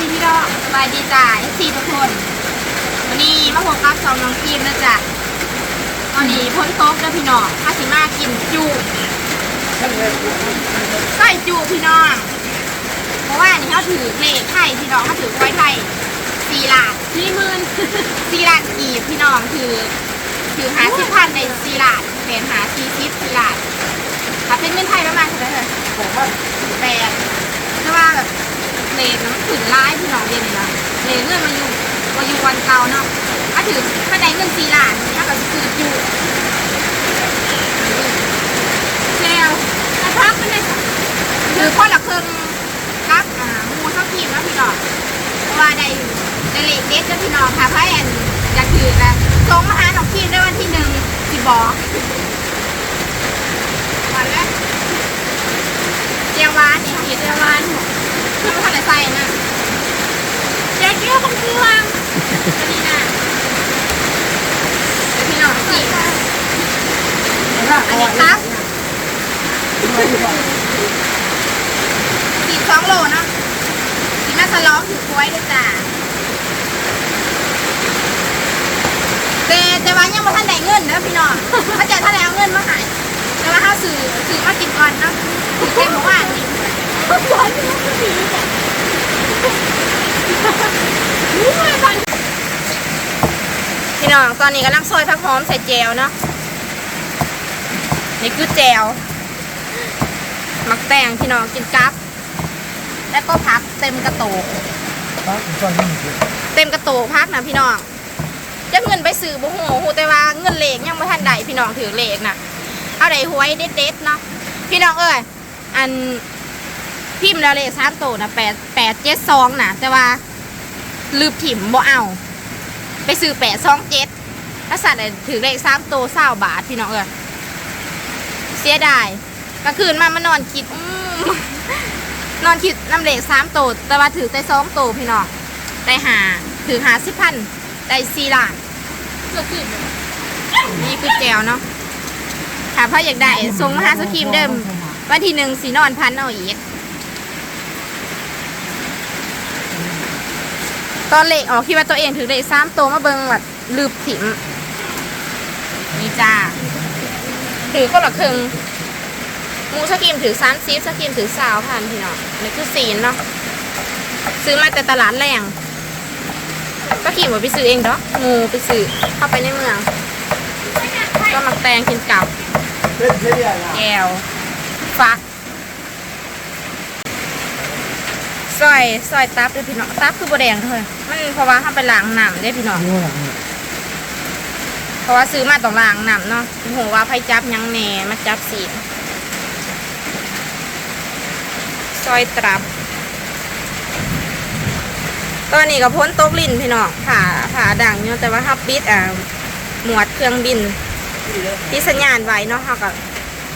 ดีพี่น้องสบายดีจ้าสี่ทุกคน วันนี้มาพบกับสองน้องทีมนะจ๊ะวันนี้พ้นโต๊ะแล้วพี่น้องข้าสิมากินจูไส้จูพี่น้อง เพราะว่านนี้เขาถือเลขไทยพี่น้องเขาถือไว้ไทยสี่ล้านสี่หมื่นสี่ล้านกีบพี่น้องถือถือหาสิบพันในสี่ล้านเป็นหาสี่สิบสี่ล้านถ้าเป็นเงินไทยประมาณเท่าไหร่เลยผมว่าแปดแต่ว่าแบบ เลนมันถึงร้ายพี่น้องเรียนนี่นะเลนเงินมาอยู่มาอยู่วันเก่าเนาะถ้าถือถ้าได้เงินสี่ล้านถ้าก็ซื้ออยู่เจลถ้าพักไม่ได้ถือคนละครึ่งครับอ่ามูสักทีมแล้วพี่น้องเพราะว่าได้ได้เลขเด็ดแล้วพี่น้องค่ะเพราะแอนอยากถือนะส่งมาหาน้องทีมได้วันที่หนึ่งสิบอกวันแรก เจียวหวานนี่ค่ะเจียวหวาน เพื่อมาทำอะไรใส่น่ะเจียวเจียวของเครื่องอันนี้น่ะเดี๋ยวพี่น้องกินอันนี้ครับสี่สองโลเนาะกินน่าสล้อถือกล้วยด้วยจ้าแต่แต่ว่ายังม่ทันได้เงินนะพี่น้องถ้าจะท่านได้เอาเงินมาใหายแต่ว่าถ้าซื้อซื้อมากินก่อนเนาะถือแค่เมื่อวานนี้ พี่น้องตอนนี้กำลังซอยผักหอมใส่แจวเนาะนี่คือแจวมักแตงพี่น้องกินกับ แล้วก็พักเต็มกระโตกป้าผมชอบนี่คือเต็มกระโตกพักนะพี่น้องจะเงินไปซื้อบุหูหูแต่ว่าเงินเลขยังไม่ทันใดพี่น้องถือเลขนะเอาใดหวยเด็ดๆเนาะพี่น้องเอ้ยอัน พิมพ์แล้วเลขสามโตนะแปดแปดเจ็ดสองนะแต่ว่าลืมถิ่มบ่เอา ไปซื้อแปดสองเจ็ดถ้าสัตว์ถือเลขสามโตเศร้าบาทพี่น้องเอยเสียดายกลางคืนมามานอนคิดอืนอนคิดน้ำเลขสามโตแต่ว่าถือแต่สองโตพี่น้องได้หาถือหาสิบพันได้สี่ล้านนี่คือแจวเนาะถ้าพ่ออยากได้ส่งมาหาสครีมเดิมวันที่หนึ่งสีนอนพันเอาอีก ตอนเลขออกคิดว่าตัวเองถือเลขสามตัวมาเบิ่งแบบลืบถิ่มนี่จ้าถือก็ละครึ่งหมูสครีมถือสามซีฟสครีมถือสาวพันพี่เน้องนี่คือสีนเนาะซื้อมาแต่ตลาดแรงก็ขี่มาไปซื้อเองเนาะงูไปซื้อเข้าไปในเมือง ก็มักแตงกินกับเก่าแก้วฟัก ซอยซอยตับด้วยพี่น้องตับคือโบแดงเถอะมันเพราะว่าถ้าไปล้างน้ำได้พี่น้องเพราะว่าซื้อมาต้องล้างน้ำเนาะโอ้โหว่าไผจับยังแหน่มาจับสีซอยตับ ตอนนี้ก็พ้นโต๊ะลินพี่น้องผ่าผ่าดังอยู่แต่ว่าฮับปิดอ่าหมวดเครื่องบินที่สัญญาณไว้เนาะเขาก็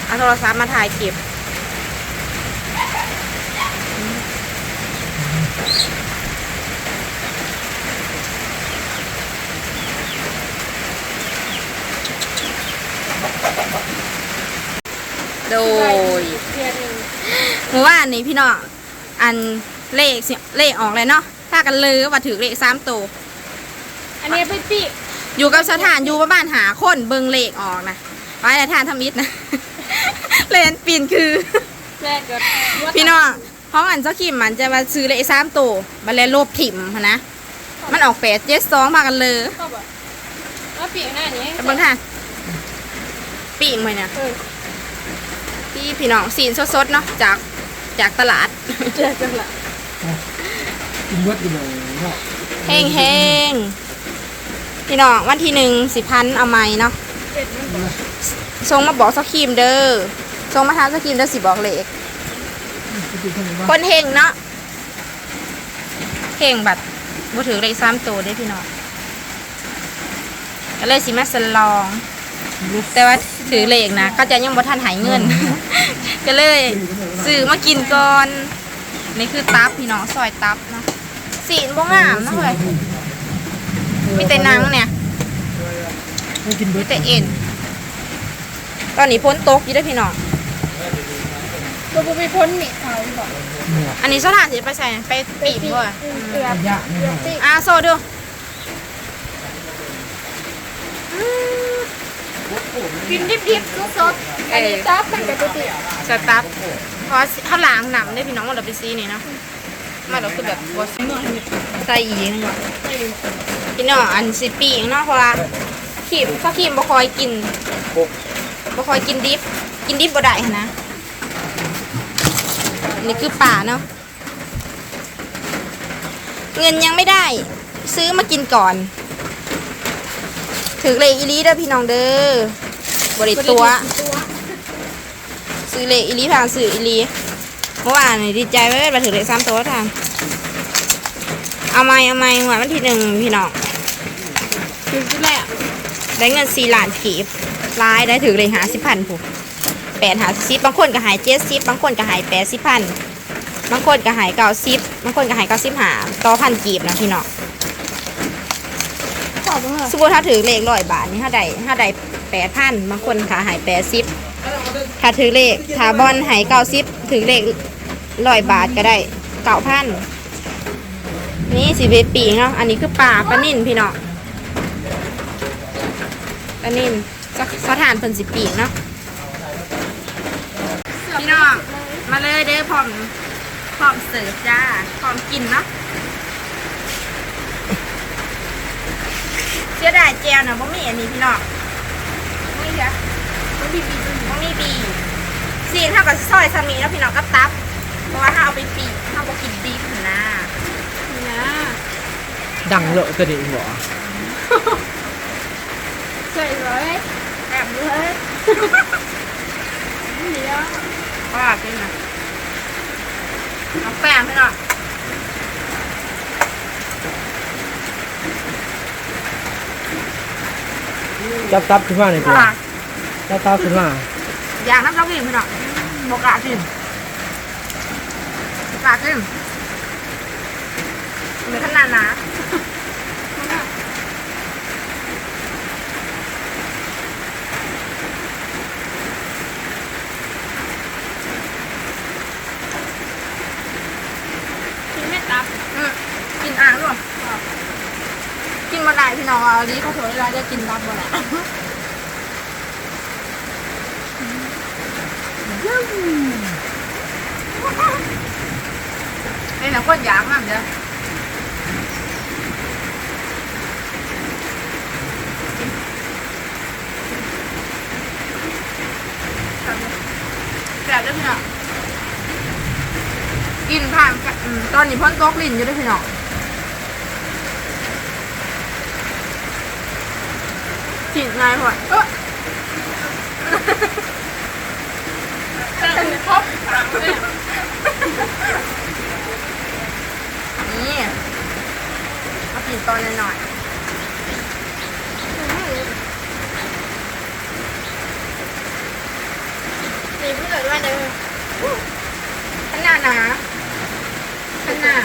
เอาโทรศัพท์มาถ่ายคลิป โดยเมื่อวานนี้พี่น้องอันเลขสิเลขออกเลยเนาะถ้ากันเลยว่าถือเลขสามตัวอันนี้เป็นปีอยู่กับสถานอยู่ประมาณหาคนเบิงเลขออกนะไว้แต่ทานทำมิดนะเลนปีนคือแรกก็พี่น้อง ห้องอันเจ้าขิมมันจะมาซื้อเลขสามตัวบันเลยลบถิ่มหั้นนะ มันออกแปดเจ็ดสองพากันเลยก็บอกว่าปีกหน้านี้แต่เบิ่งค่ะปีกเลยเนี่ยเออพี่พี่น้องสีนสดๆเนาะจากจากตลาดเจอกันละกินเวทกันเลยเนาะแห้งแห้งพี่น้องวันที่หนึ่งสิพันเอาไหมเนาะเป็ดมันบอกส่งมาบอกเจ้าขิมเด้อส่งมาทางเจ้าขิมเด้อสิบอกเลข คนเฮงเนาะเฮงบัดบ่ถือเลขสามตัวได้พี่น้องก็เลยสิมาสลอง แต่ว่าถือเลขนะก็จะยังบ่ทันหายเงิน ก็เลยซื้อมากินก่อนนี่คือตับพี่น้องซอยตับเนาะสีนบ่งามเนาะเลยมีแต่หนังเนี่ยไม่กินเวมีทแต่เอ็น ตอนนี้พ้นตกอยู่เด้อพี่น้อง บ่บ่ไปพ้นนี่เขาบอกเนี่ยอันนี้สถานที่ไปใส่ไปปีบบ่เอือบยะนี่ฮะอะโซดูอืมกินดิบๆสดๆอันนี้ซับมันกับปกติสตัฟเพราะข้าวหลามหนำได้พี่น้องว่าเราไปซีนี่เนาะมาเราคือแบบบอสใส่อีกเนาะพี่น้องอันสิปีกเนาะเพราะว่าขีมข้าวขีมบ่คอยกินบ่คอยกินดิบกินดิบบ่ได้หั้นนะอั นนี่คือป่าเนาะเงินยังไม่ได้ ซื้อมากินก่อน ถือเลขอีหลีเด้อพี่น้องเด้อบริตัว ซื้อเลขอีหลีทางซื้ออีหลีเมื่อวานนี่ดีใจไว้มาถือเลขซ้ำตัวทางเอาไม่เอาไม่หวดวันที่หนึ่งพี่น้องคือที่แรกได้เงินสี่ล้านกีบร้ายได้ถือเลขหาสิบพันผูก แปดหาสิบบางคนก็หายเจ็ดสิบบางคนก็หายแปดสิบพันบางคนก็หายเก้าสิบบางคนก็หายเก้าสิบหาต่อพันกีบนะพี่น้องขอบคุณค่ะสมมติถ้าถือเลขร้อยบาทนี่ถ้าได้ถ้าได้แปดพันบางคนขาหายแปดสิบถ้าถือเลขถ้าบอลหายเก้าสิบถือเลขร้อยบาทก็ได้เก้าพันนี่สิเบปีเนาะอันนี้คือป่าปลานิ่นพี่น้องปลานิ่นสสถานเพิ่นสิปีกเนาะพี่ น้อง มาเลยเด้อพร้อมพร้อมเสิร์ฟจ้าพร้อมกินเนาะเสียดายแจวนะบ่มีอันนี้พี่น้องบ่มีจ้ะบ่มีบีบ่มีบีสีเท่ากับซอยสามีแล้วพี่น้องก็ตับ เพราะว่าถ้าเอาไปปีกถ้าบ่กินบีบนะนี่นะดังเลอะกระดิ่งหัวใส่ร้อยแอบเลยเดี๋ยว ว่าเป็นนะเอาแป้งพี่น้องจับตับขึ้นมาหน่อยกูว่าจับตับขึ้นมาอย่างน้ำเต้ากินพี่น้องบ่กล้ากินบ่กล้ากินมีขนาดหนา กินไม่ตับ อืมกิน อ่างด้วยกินมาได้พี่น้องเอาดีเขาโถเวลาจะกินรับบ่แหละนี่นะคนอยากมากเด้อแบบเด้อพี่น้องกินผ่านกะอืมตอนนี้พ่นโต๊ะลิ้นอยู่เด้วยพี่น้อง กินง่ายพอเออเป็นครบสามเลยนี่มากินตอนหน่อยๆนี่พี่เหลือด้วยเด้อขนาดหนาขนาด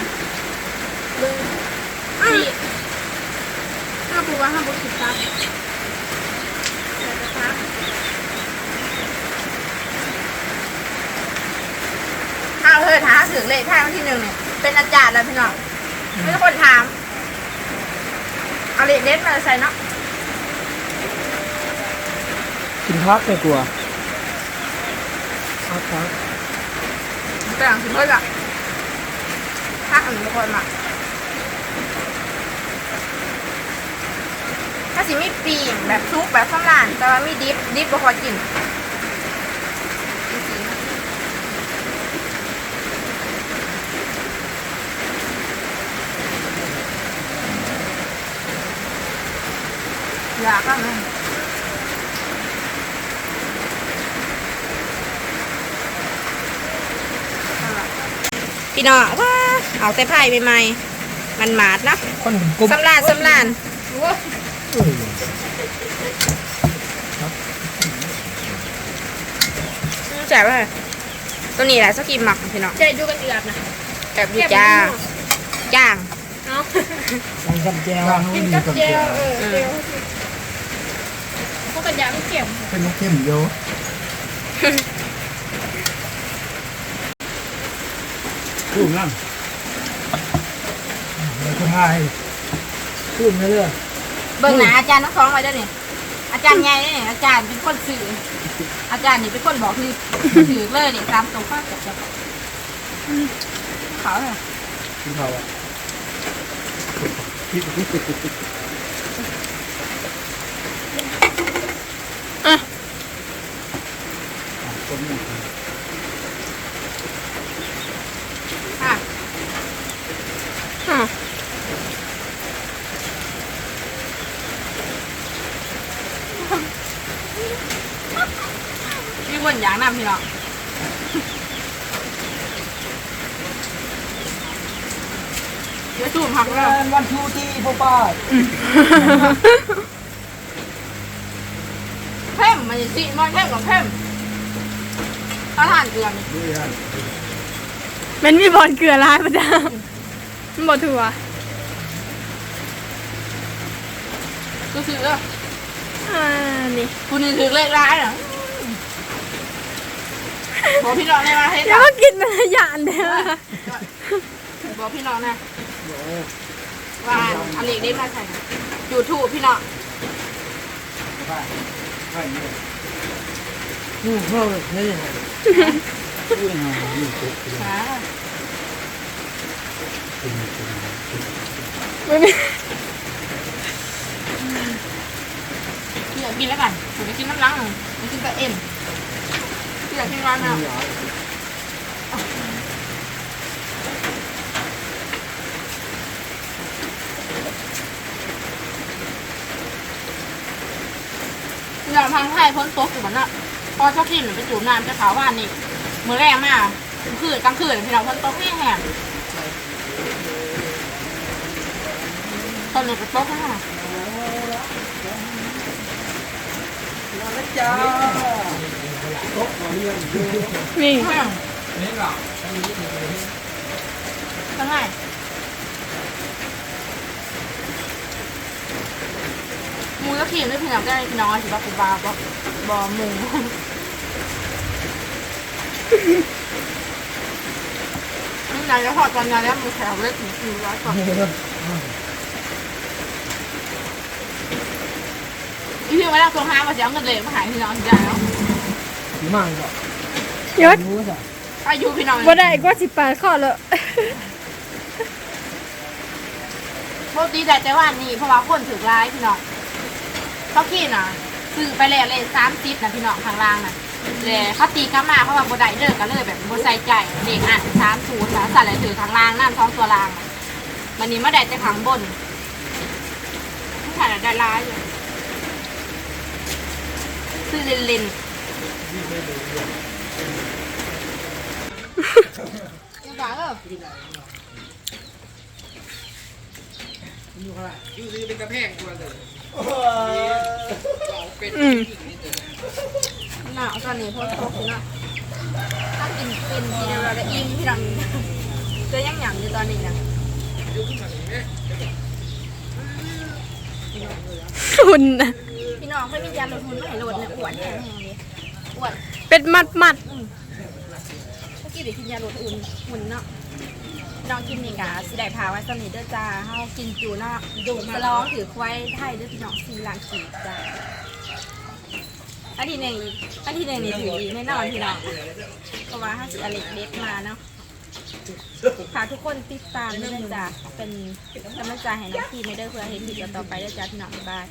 เบิ้งนี่ห้าบัวห้าบัวสิบตับเดี๋ยวนะครับ ถ้าเธอ ถามถึงเลขท้ายวันที่หนึ่งเนี่ยเป็นอาจารย์แล้วพี่น้องไม่ใช่คนถาม เอาเลขเด็ดมาใส่เนาะกินพักไม่กลัวพักพักแต่หลังถึงเพื่อนอะถ้าอันนี้คนมาถ้าสิมีปีกแบบซุปแบบข้าวหลานแต่ว่ามีดิฟดิฟบ่พอกิน อยากก็นะพี่น้องว้าเอาแต่ไผ่ใหม่ๆมันหมาดนะคนกลมสำลานสำลานโอ้ยเออแจ๋วเลยตัวนี้แหละสกีหมักพี่น้องใจดูกันเอือบนะแอบอยู่จ้าจ้างเอากินกับแจวกินกับเจลเออเจล พวกกระยาไม่เก็บเป็นนกเข้มโยพูดนั่นเดี๋ยวก็ทายพูดไม่เลิกเบิ่งหนาอาจารย์ทั้งสองไว้ด้วยนี่อาจารย์ใหญ่เนี่ยอาจารย์เป็นคนสื่อ อาจารย์นี่เป็นคนบอกคือถือเลยนี่ตามตรงข้ามกับเขาเลยกินข้าวอะอะ มีคนอยากนำพี่น้องเดี๋ยวจูบหักแล้ววันทูที่พ่อป้าเพิ่มมันสิมันเพิ่มกับเพิ่มถ้าทานเกลือนี่ดูยันมันมีบอลเกลือร้ายประจำมันบอถั่วก็คือเด้อ อ่านี่คุณนี่ถือเลขร้ายเหรอบอกพี่น้องได้มาให้แล้วได้ก็กินมันละอย่างเดียวบอกพี่น้องนะว่าอันเล็กได้มาใส่ยูทูบพี่น้องนู่นเขาเนี่ยยังไงพูดยังไงนี่เจ็บอ่าไม่มี พี่ อยากกินแล้วกันผมจะกินน้ำล้างหนึ่งผมกินแต่เอ็นพี่อยากกินร้านนะพี่น้องทางไทยพ้นโต๊ะอยู่มันน่ะพอชอบกินไปจูบน้ำจะขาวว่านนี่มือแรกมากคืนกลางคืนพี่น้องพ้นโต๊ะแห้งแห้งตอนนี้ไปโต๊ะแห้งจ้านี่แห้งไงมูก็ขีดด้วยพี่น้องได้พี่น้องสิบาปูบาบอบอมูนี่นายจะพอตอนงานแล้วมือแถวเล็กหนึ่งคิวร้อยกว่า อีพี่มาแล้วตัวห้ามาเสียเงินเลยมาหายพี่น้องได้แล้วดีมากก็ยศรู้สิอายุพี่น้องบ่ได้ก็สิบแปดข้อเลยโปรตีแต่แต่ว่านี่เพราะว่าคนถือร้ายพี่น้องเขาขี้น่ะซื้อไปแล้วเลยสามสิบนะพี่น้องข้างล่างน่ะเลยเขาตีกลับมาเพราะว่าบดได้เลิกกันเลยแบบบดใส่ใจเด็กอะสามศูนย์สามสัตว์อะไรถือข้างล่างนั่นท้องตัวล่างน่ะวันนี้มาได้แต่ข้างบนไม่ถ่ายได้ร้ายอยู่ ซื้อเลนเลนยังไงเอออืมหนาวตอนนี้เพราะตกอยู่นะถ้ากินกินทีเดียวเราจะอิ่มพี่น้องจะยังหยำอยู่ตอนนี้นะหุ่นน่ะพี่ น้องเพื่อนมียาลดหุ่นไม่ให้ลดเนี่ยอ้วนแห้งเลยอ้วนเป็นมัดมัดเมื่อกี้เดี๋ยวกินยาลดหุ่นหุ่นเนาะน้องกินนี่กะสิได้พาไว้สนิทเด้อจ้าเฮากินจูเนาะดูสลองถือควายไทยเด้อพี่น้องสีหลังขีดจ้าอันที่หนึ่งอีกอันที่หนึ่งนี่ถืออีกแน่นอนพี่น้องเพราะว่าห้าสิบอเล็กเด็กมาเนาะฝากทุกคนติดตามด้วยนะจ้าเป็นกำลังใจให้น้องพี่ในเด้อเพื่อให้คลิปต่อไปเด้อจ้าพี่น้องบ๊ายบาย